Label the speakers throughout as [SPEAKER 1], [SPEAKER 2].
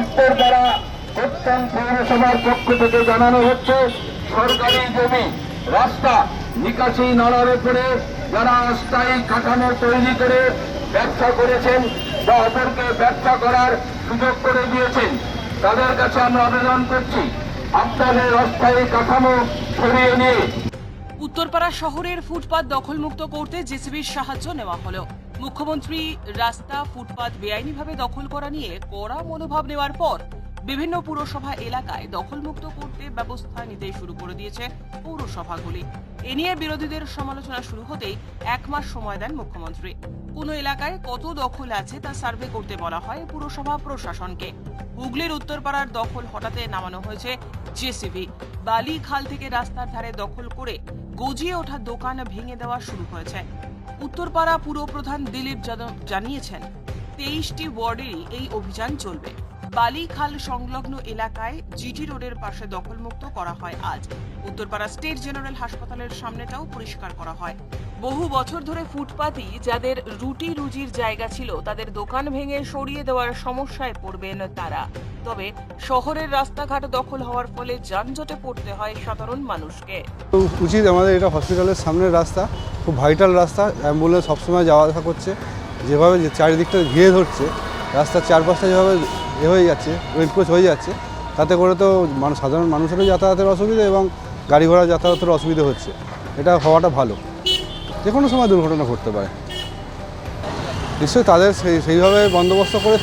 [SPEAKER 1] উত্তরপাড়া প্রত্যন্ত পৌরসভার পক্ষ থেকে জানানো হচ্ছে, সরকারি জমি, রাস্তা নিকাশি নালার উপরে যারা অস্থায়ী কাঠামো তৈরি করে ব্যবসা করেছেন বা অপরকে ব্যবসা করার সুযোগ করে দিয়েছেন, তাদের কাছে আমরা আবেদন করছি, আপনাদের অস্থায়ী কাঠামো সরিয়ে নিয়ে।
[SPEAKER 2] উত্তরপাড়া শহরের ফুটপাত দখলমুক্ত করতে জেসিবির সাহায্য নেওয়া হলো। মুখ্যমন্ত্রী রাস্তা, ফুটপাত বেআইনিভাবে দখল করা নিয়ে কড়া মনোভাব নেওয়ার পর বিভিন্ন পুরসভা এলাকায় দখলমুক্ত করতে ব্যবস্থা নিতে শুরু করে দিয়েছে পৌরসভাগুলি এ নিয়ে বিরোধীদের সমালোচনা শুরু হতেই এক মাস সময় দেন মুখ্যমন্ত্রী। কোন এলাকায় কত দখল আছে তা সার্ভে করতে বলা হয় পুরসভা প্রশাসনকে। হুগলির উত্তরপাড়ার দখল হঠাতে নামানো হয়েছে জেসিবি। বালি খাল থেকে রাস্তার ধারে দখল করে গজিয়ে ওঠা দোকান ভেঙে দেওয়া শুরু হয়েছে। উত্তরপাড়া পুরপ্রধান দিলীপ যাদব জানিয়েছেন তেইশটি ওয়ার্ডেরই এই অভিযান চলবে। বালি খাল সংলগ্ন এলাকায় জিটি রোডের পাশে দখলমুক্ত করা হয় আজ। উত্তরপাড়া স্টেট জেনারেল হাসপাতালের সামনেটাও পরিষ্কার করা হয়। বহু বছর ধরে ফুটপাতই যাদের রুটি রুজির জায়গা ছিল, তাদের দোকান ভেঙে সরিয়ে দেওয়ার সমস্যায় পড়বেন তারা। তবে শহরের রাস্তাঘাট দখল হওয়ার ফলে যানজটে পড়তে হয় সাধারণ মানুষকে।
[SPEAKER 3] উচিত আমাদের এটা হসপিটালের সামনের রাস্তা, খুব ভাইটাল রাস্তা, অ্যাম্বুলেন্স সবসময় যাওয়া আসা করছে। যেভাবে চারিদিকটা ঘিরে ধরছে, রাস্তার চারপাশটা যেভাবে এ হয়ে যাচ্ছে এনক্রোচ হয়ে যাচ্ছে। তাতে করে তো মানুষ, সাধারণ মানুষেরও যাতায়াতের অসুবিধা এবং গাড়ি ঘোড়া যাতায়াতের অসুবিধা হচ্ছে। এটা হওয়াটা ভালো। যে কোনো সময় দুর্ঘটনা ঘটতে পারে। নিশ্চয়ই তাদের সেই, সেইভাবে বন্দোবস্ত করে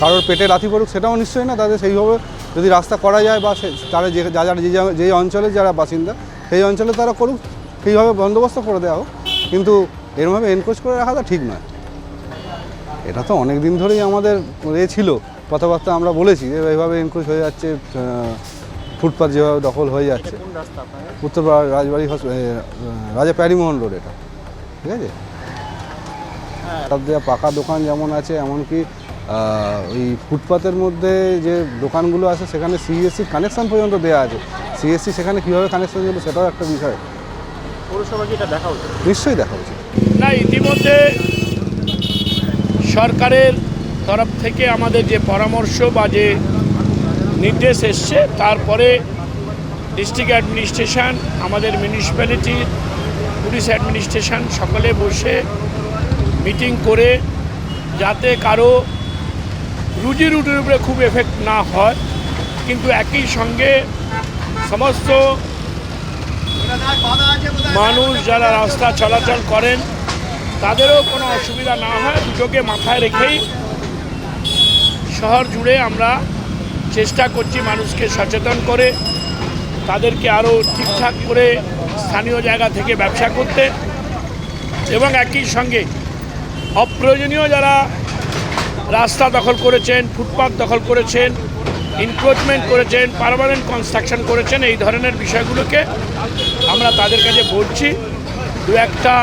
[SPEAKER 3] কারোর পেটে লাথি পড়ুক, সেটাও নিশ্চয়ই না। তাদের সেইভাবে যদি রাস্তা করা যায় বা সে- তারা যে যারা, যে, যা- অঞ্চলে যারা বাসিন্দা, সেই অঞ্চলে তারা করুক, সেইভাবে বন্দোবস্ত করে দেওয়া হোক। কিন্তু এরমভাবে এনক্রোচ করে রাখাটা ঠিক নয়। এটা তো অনেক দিন ধরেই আমাদের এ ছিল। কথাবার্তা আমরা বলেছি যে এইভাবে এনক্রোচ হয়ে যাচ্ছে ফুটপাথ যেভাবে দখল হয়ে যাচ্ছে। উত্তরপাড়া রাজবাড়ি রাজা প্যারিমোহন রোড এটা। ঠিক আছে? তার দেওয়া পাকা দোকান যেমন আছে এমনকি ওই ফুটপাতের মধ্যে যে দোকানগুলো আছে সেখানে সিএসসি কানেকশন পর্যন্ত দেওয়া আছে। সিএসসি সেখানে কীভাবে কানেকশন দিল সেটাও একটা বিষয়।
[SPEAKER 4] দেখা উচিত?
[SPEAKER 3] নিশ্চয়ই দেখা উচিত।
[SPEAKER 5] না ইতিমধ্যে সরকারের তরফ থেকে আমাদের যে পরামর্শ বা যে নির্দেশ এসছে, তারপরে ডিস্ট্রিক্ট অ্যাডমিনিস্ট্রেশন, আমাদের মিউনিসিপ্যালিটি, পুলিশ অ্যাডমিনিস্ট্রেশন সকলে বসে মিটিং করে যাতে কারও রুজি রুটির উপরে খুব এফেক্ট না হয়। কিন্তু একই সঙ্গে সমস্ত মানুষ যারা রাস্তা চলাচল করেন, তাদেরও কোনো অসুবিধা না হয়, দুটোকে মাথায় রেখেই শহর জুড়ে আমরা চেষ্টা করছি মানুষকে সচেতন করে, তাদেরকে আরও ঠিকঠাক করে স্থানীয় জায়গা থেকে ব্যবসা করতে এবং একই সঙ্গে অপ্রয়োজনীয় যারা রাস্তা দখল করেছেন ফুটপাথ দখল করেছেন ইনক্রোচমেন্ট করেছেন পারমানেন্ট কনস্ট্রাকশন করেছেন, এই ধরনের বিষয়গুলোকে আমরা তাদের কাছে বলছি। দু একটা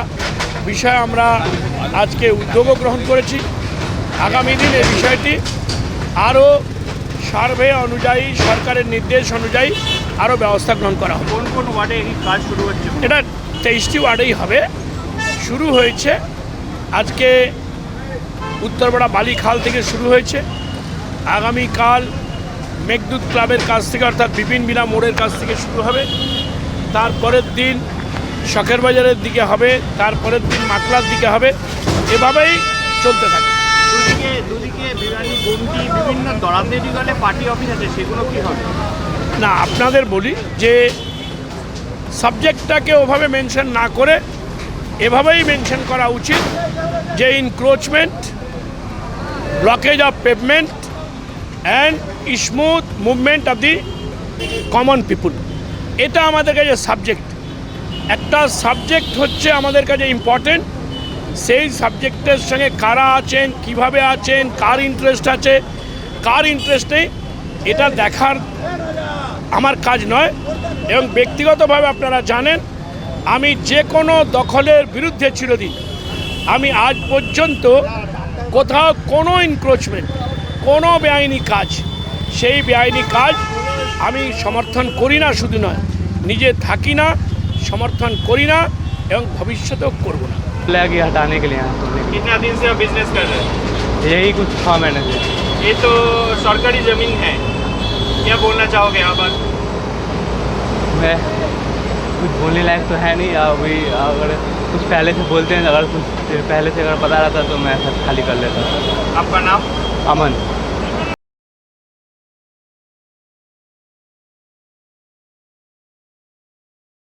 [SPEAKER 5] বিষয় আমরা আজকে উদ্যোগও গ্রহণ করেছি। আগামী দিন এই বিষয়টি আরও সার্ভে অনুযায়ী সরকারের নির্দেশ অনুযায়ী আরও ব্যবস্থা গ্রহণ করা হবে।
[SPEAKER 4] কোন কোন ওয়ার্ডে এই কাজ শুরু হচ্ছে?
[SPEAKER 5] এটা তেইশটি ওয়ার্ডেই হবে। শুরু হয়েছে আজকে উত্তরপাড়া বালিখাল থেকে শুরু হয়েছে। আগামীকাল মেঘদূত ক্লাবের কাছ থেকে অর্থাৎ বিপিন বিনা মোড়ের কাছ থেকে শুরু হবে। তারপরের দিন শখের বাজারের দিকে হবে তারপরের দিন মাকলার দিকে হবে। এভাবেই চলতে থাকে।
[SPEAKER 4] দুদিকে দুদিকে বিভিন্ন দরাদেরি গলে পার্টি অফিস আছে, সেগুলো কি হবে?
[SPEAKER 5] না, আপনাদের বলি যে সাবজেক্টটাকে ওভাবে মেনশন না করে এভাবেই মেনশন করা উচিত যে encroachment blockage of pavement and smooth movement of the common people এটা আমাদের কাছে সাবজেক্ট একটা সাবজেক্ট হচ্ছে আমাদের কাছে ইম্পর্টেন্ট সেই সাবজেক্টের সঙ্গে কারা আছেন, কীভাবে আছেন, কার ইন্টারেস্ট আছে, কার ইন্টারেস্ট নেই, এটা দেখার আমার কাজ নয়। এবং ব্যক্তিগতভাবে আপনারা জানেন, আমি যে কোনো দখলের বিরুদ্ধে চিরদিন, আমি আজ পর্যন্ত কোথাও কোনো ইনক্রোচমেন্ট কোনো বেআইনি কাজ, সেই বেআইনি কাজ আমি সমর্থন করি না, শুধু নয়, নিজে থাকি না, সমর্থন করি না, এবং ভবিষ্যতেও করব না।
[SPEAKER 6] लगी हटाने के लिए यहाँ तुमने
[SPEAKER 4] कितना दिन से आप बिज़नेस कर रहे हैं?
[SPEAKER 6] यही कुछ था मैंने।
[SPEAKER 4] ये तो सरकारी ज़मीन है। क्या बोलना चाहोगे यहाँ पर?
[SPEAKER 6] मैं कुछ बोलने लायक तो है नहीं। अभी अगर कुछ पहले से बोलते हैं अगर कुछ पहले से अगर पता रहता तो मैं खाली कर लेता।
[SPEAKER 4] आपका नाम?
[SPEAKER 6] अमन।